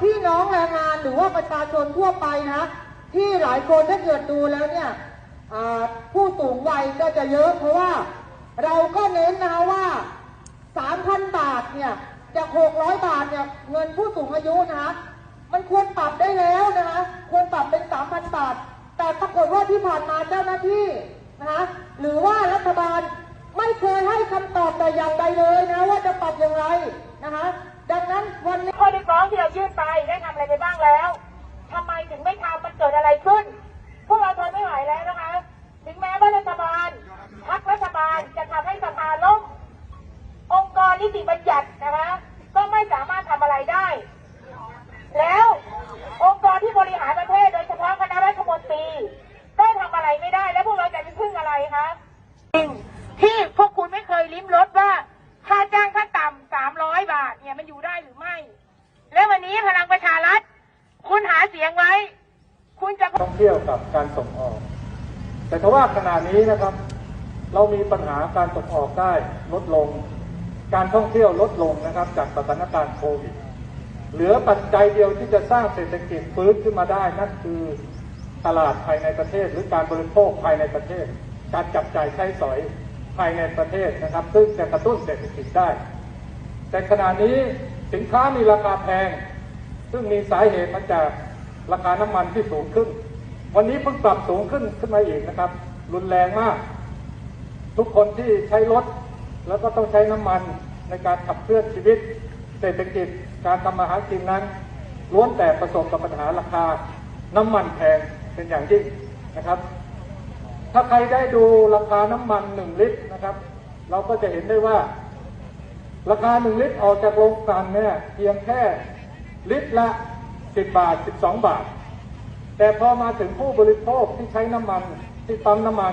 พี่น้องแรงงานหรือว่าประชาชนทั่วไปนะที่หลายคนถ้าเกิดดูแล้วเนี่ยผู้สูงวัยก็จะเยอะเพราะว่าเราก็เน้นนะคะว่า 3,000 บาทเนี่ยจาก600 บาทเนี่ยเงินผู้สูงอายุนะคะมันควรปรับได้แล้วนะคะควรปรับเป็น 3,000 บาท แต่ปรากฏว่าที่ผ่านมาเจ้าหน้าที่นะคะหรือว่ารัฐบาลไม่เคยให้คำตอบแต่อย่างใดเลยนะว่าจะปรับอย่างไรนะคะ นิติบัญญัตินะคะ ก็ไม่สามารถทำอะไรได้ แล้วองค์กรที่บริหารประเทศ โดยเฉพาะคณะรัฐมนตรี ก็ทำอะไรไม่ได้ แล้วพวกเราจะไปพึ่งอะไรคะจริงที่พวกคุณไม่เคยลิ้มรสว่าค่าจ้างขั้นต่ำสามร้อยบาท เนี่ยมันอยู่ได้หรือไม่ และวันนี้พลังประชารัฐ คุณหาเสียงไว้ คุณจะท่องเที่ยวกับการส่งออก แต่ถ้าว่าขณะนี้นะครับ เรามีปัญหาการส่งออกได้ลดลง การท่องเที่ยวลดลงนะครับจากสถานการณ์โควิด เหลือปัจจัยเดียวที่จะสร้างเศรษฐกิจฟื้นขึ้นมาได้นั่นคือตลาดภายในประเทศ หรือการบริโภคภายในประเทศ การจับจ่ายใช้สอยภายในประเทศนะครับ ซึ่งจะกระตุ้นเศรษฐกิจได้ แต่ขณะนี้สินค้ามีราคาแพง ซึ่งมีสาเหตุมาจากราคาน้ำมันที่สูงขึ้น วันนี้เพิ่งปรับสูงขึ้นขึ้นมาอีกนะครับ รุนแรงมาก ทุกคนที่ใช้รถ แล้วก็ต้องใช้น้ำมันในการขับเคลื่อนชีวิต เศรษฐกิจการทำมาหากินนั้นล้วนแต่ประสบกับปัญหาราคา น้ำมันแพงเป็นอย่างยิ่งนะครับ ถ้าใครได้ดูราคาน้ำมันหนึ่งลิตรนะครับ เราก็จะเห็นได้ว่า ราคาหนึ่งลิตรออกจากโรงกลั่นเนี่ยเพียงแค่ลิตรละ 10 บาท 12 บาท แต่พอมาถึงผู้บริโภคที่ใช้น้ำมันที่ปั๊มน้ำมัน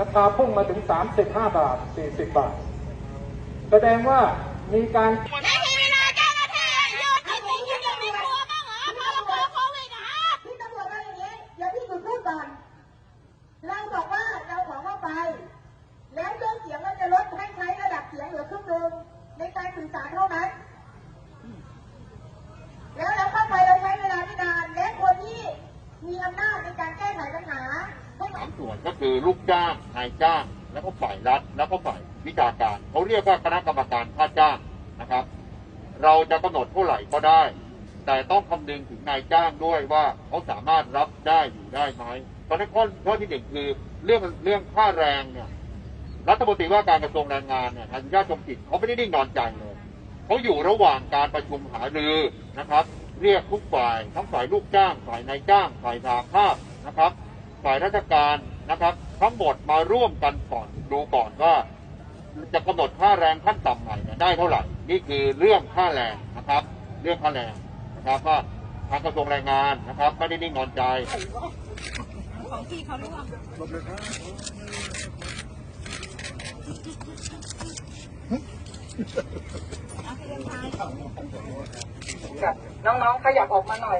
ราคาพุ่งมาถึง 35 บาท 40 บาท แสดงว่ามีการ ส่วนก็คือลูกจ้างนายจ้าง แล้วก็ฝ่ายรัฐ แล้วก็ฝ่ายวิชาการเขาเรียกว่าคณะกรรมการค่าจ้างนะครับ เราจะกำหนดเท่าไหร่ก็ได้ แต่ต้องคำนึงถึงนายจ้างด้วยว่าเขาสามารถรับได้อยู่ได้ไหมตอนนี้ข้อข้อที่หนึ่งคือเรื่องเรื่องค่าแรงเนี่ยรัฐมนตรีว่าการกระทรวงแรงงานเนี่ยทันยาชมกิจเขาไม่ได้นิ่งนอนใจเลยเขาอยู่ระหว่างการประชุมหารือนะครับ เรียกทุกฝ่ายทั้งฝ่ายลูกจ้างฝ่ายนายจ้างฝ่ายสาภาพนะครับ ฝ่ายราชการนะครับ ทั้งหมดมาร่วมกันก่อนดูก่อนว่า จะกำหนดค่าแรงขั้นต่ำใหม่ได้เท่าไหร่ นี่คือเรื่องค่าแรงนะครับ เรื่องค่าแรงนะครับว่าทางกระทรวงแรงงานนะครับไม่ได้นิ่งนอนใจของที่เขาร่วมน้องๆขยับออกมาหน่อย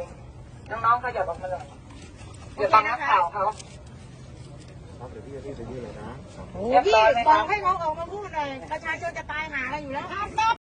น้องๆขยับออกมาหน่อย เดี๋ยวฟังนักข่าวเขาโอ้พี่บอกให้น้องออกมาพูดเลยประชาชนจะตายหาอะไรอยู่แล้ว